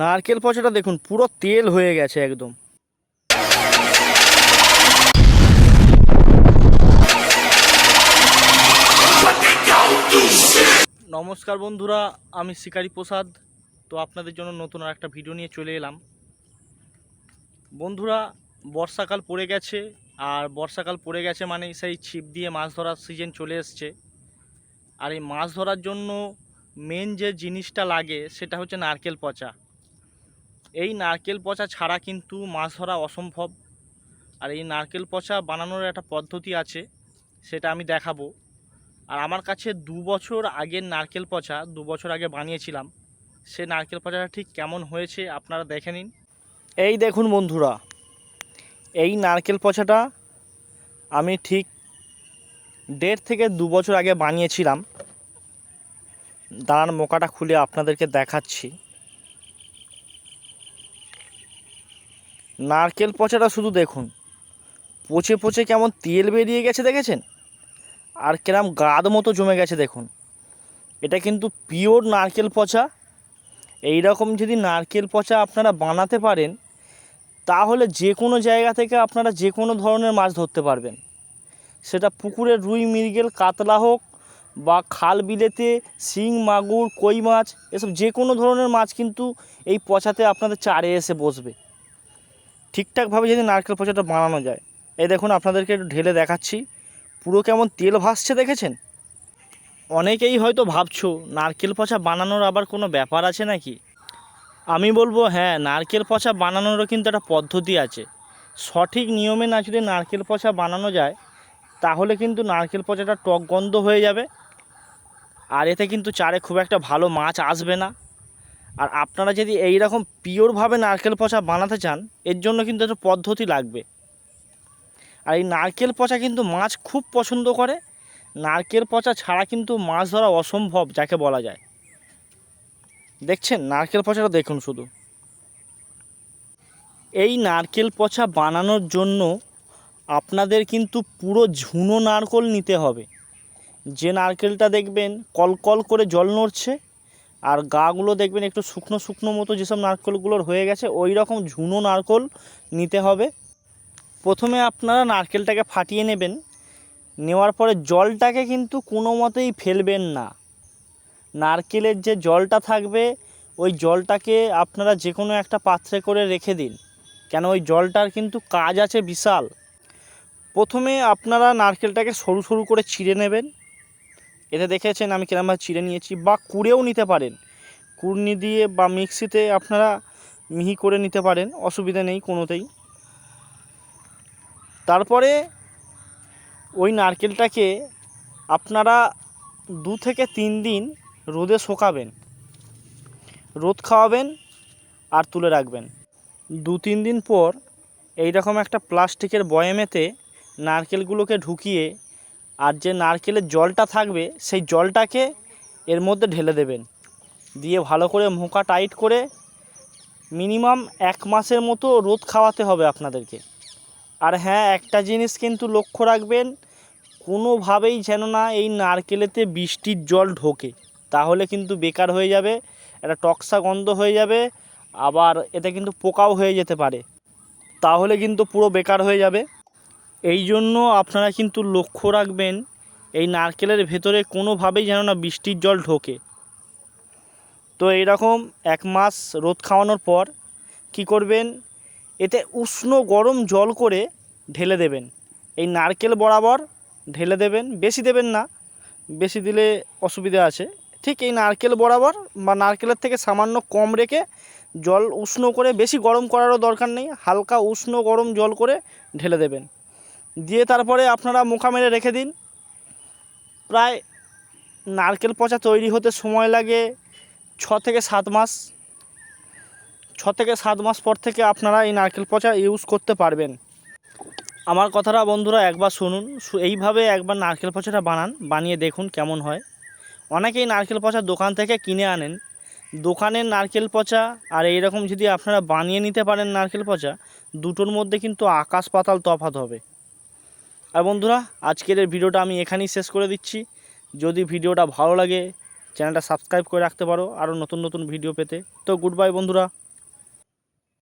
নারকেল পচাটা দেখুন, পুরো তেল হয়ে গেছে একদম। নমস্কার বন্ধুরা, আমি শিকারি প্রসাদ। তো আপনাদের জন্য নতুন আর একটা ভিডিও নিয়ে চলে এলাম। বন্ধুরা, বর্ষাকাল পড়ে গেছে, আর বর্ষাকাল পড়ে গেছে মানে সেই ছিপ দিয়ে মাছ ধরার সিজন চলে এসছে। আর এই মাছ ধরার জন্য মেন যে জিনিসটা লাগে, সেটা হচ্ছে নারকেল পচা। এই নারকেল পচা ছাড়া কিন্তু মাছ ধরা অসম্ভব। আর এই নারকেল পচা বানানোর একটা পদ্ধতি আছে, সেটা আমি দেখাবো। আর আমার কাছে দু বছর আগের নারকেল পচা, দু বছর আগে বানিয়েছিলাম। সে নারকেল পচাটা ঠিক কেমন হয়েছে আপনারা দেখে নিন। এই দেখুন বন্ধুরা, এই নারকেল পচাটা আমি ঠিক দেড় থেকে দু বছর আগে বানিয়েছিলাম। দাঁড়ান, মোকাটা খুলে আপনাদেরকে দেখাচ্ছি। নারকেল পচাটা শুধু দেখুন। পচে পচে কেমন তেল বেরিয়ে গেছে দেখেছেন? আর কিরম গাদ মতো জমে গেছে দেখুন। এটা কিন্তু পিওর নারকেল পচা। এই রকম যদি নারকেল পচা আপনারা বানাতে পারেন, তাহলে যে কোনো জায়গা থেকে আপনারা যে কোনো ধরনের মাছ ধরতে পারবেন। সেটা পুকুরের রুই, মৃগেল, কাতলা হোক বা খাল বিলেতে, শিং, মাগুর, কই মাছ, এসব যে কোনো ধরনের মাছ কিন্তু এই পচাতে আপনাদের চারে এসে বসবে। ঠিকঠাকভাবে যদি নারকেল পচাটা বানানো যায়। এই দেখুন, আপনাদেরকে একটু ঢেলে দেখাচ্ছি। পুরো কেমন তেল ভাসছে দেখেছেন? অনেকেই হয়তো ভাবছ, নারকেল পচা বানানোর আবার কোনো ব্যাপার আছে নাকি? আমি বলব হ্যাঁ নারকেল পচা বানানোরও কিন্তু একটা পদ্ধতি আছে। সঠিক নিয়মে না যদি নারকেল পচা বানানো যায়, তাহলে কিন্তু নারকেল পচাটা টক গন্ধ হয়ে যাবে। আর এতে কিন্তু চারে খুব একটা ভালো মাছ আসবে না। আর আপনারা যদি এই রকম পিওরভাবে নারকেল পচা বানাতে চান, এর জন্য কিন্তু একটা পদ্ধতি লাগবে। আর এই নারকেল পচা কিন্তু মাছ খুব পছন্দ করে। নারকেল পচা ছাড়া কিন্তু মাছ ধরা অসম্ভব, যাকে বলা যায়। দেখছেন? নারকেল পচাটা দেখুন শুধু। এই নারকেল পচা বানানোর জন্য আপনাদের কিন্তু পুরো ঝুনো নারকল নিতে হবে। যে নারকেলটা দেখবেন, কলকল করে জল নড়ছে আর গাগুলো দেখবেন একটু শুকনো শুকনো মতো যেসব নারকেলগুলোর হয়ে গেছে ওই রকম ঝুনো নারকল নিতে হবে। প্রথমে আপনারা নারকেলটাকে ফাটিয়ে নেবেন। নেওয়ার পরে জলটাকে কিন্তু কোনো মতেই ফেলবেন না। নারকেলের যে জলটা থাকবে, ওই জলটাকে আপনারা যে কোনো একটা পাত্রে করে রেখে দিন। কেন ওই জলটার কিন্তু কাজ আছে বিশাল। প্রথমে আপনারা নারকেলটাকে সরু সরু করে ছিঁড়ে নেবেন। এতে দেখেছেন আমি কিরমভাবে ছিঁড়ে নিয়েছি বা কুড়েও নিতে পারেন। কুড়নি দিয়ে বা মিক্সিতে আপনারা মিহি করে নিতে পারেন, অসুবিধা নেই কোনোতেই। তারপরে ওই নারকেলটাকে আপনারা দু থেকে তিন দিন রোদে শোকাবেন। রোদ খাওয়াবেন আর তুলে রাখবেন। দু তিন দিন পর এই রকম একটা প্লাস্টিকের বয়ামেতে নারকেলগুলোকে ঢুকিয়ে আর যে নারকেলের জলটা থাকবে, সেই জলটাকে এর মধ্যে ঢেলে দেবেন। দিয়ে ভালো করে মোকা টাইট করে মিনিমাম এক মাসের মতো রোদ খাওয়াতে হবে আপনাদেরকে। আর হ্যাঁ একটা জিনিস কিন্তু লক্ষ্য রাখবেন, কোনোভাবেই যেন না এই নারকেলেতে বৃষ্টির জল ঢোকে। তাহলে কিন্তু বেকার হয়ে যাবে, একটা টক্সা গন্ধ হয়ে যাবে, আবার এতে কিন্তু পোকাও হয়ে যেতে পারে। তাহলে কিন্তু পুরো বেকার হয়ে যাবে। এই জন্য আপনারা কিন্তু লক্ষ্য রাখবেন, এই নারকেলের ভেতরে কোনোভাবেই যেন না বৃষ্টির জল ঢোকে। তো এইরকম এক মাস রোদ খাওয়ানোর পর কি করবেন? এতে উষ্ণ গরম জল করে ঢেলে দেবেন। এই নারকেল বরাবর ঢেলে দেবেন, বেশি দেবেন না, বেশি দিলে অসুবিধা আছে। ঠিক এই নারকেল বরাবর বা নারকেলের থেকে সামান্য কম রেখে জল উষ্ণ করে, বেশি গরম করারও দরকার নেই, হালকা উষ্ণ গরম জল করে ঢেলে দেবেন। দিয়ে তারপরে আপনারা মুখা মেরে রেখে দিন। প্রায় নারকেল পচা তৈরি হতে সময় লাগে ছ থেকে সাত মাস। ছ থেকে সাত মাস পর থেকে আপনারা এই নারকেল পচা ইউজ করতে পারবেন। আমার কথাটা বন্ধুরা একবার শুনুন এইভাবে একবার নারকেল পচাটা বানান, বানিয়ে দেখুন কেমন হয়। অনেকেই নারকেল পচা দোকান থেকে কিনে আনেন। দোকানের নারকেল পচা আর এইরকম যদি আপনারা বানিয়ে নিতে পারেন নারকেল পচা, দুটোর মধ্যে কিন্তু আকাশ পাতাল তফাত হবে। আর বন্ধুরা, আজকের এই ভিডিওটা আমি এখানেই শেষ করে দিচ্ছি। যদি ভিডিওটা ভালো লাগে, চ্যানেলটা সাবস্ক্রাইব করে রাখতে পারো, আরও নতুন নতুন ভিডিও পেতে। তো গুড বাই বন্ধুরা।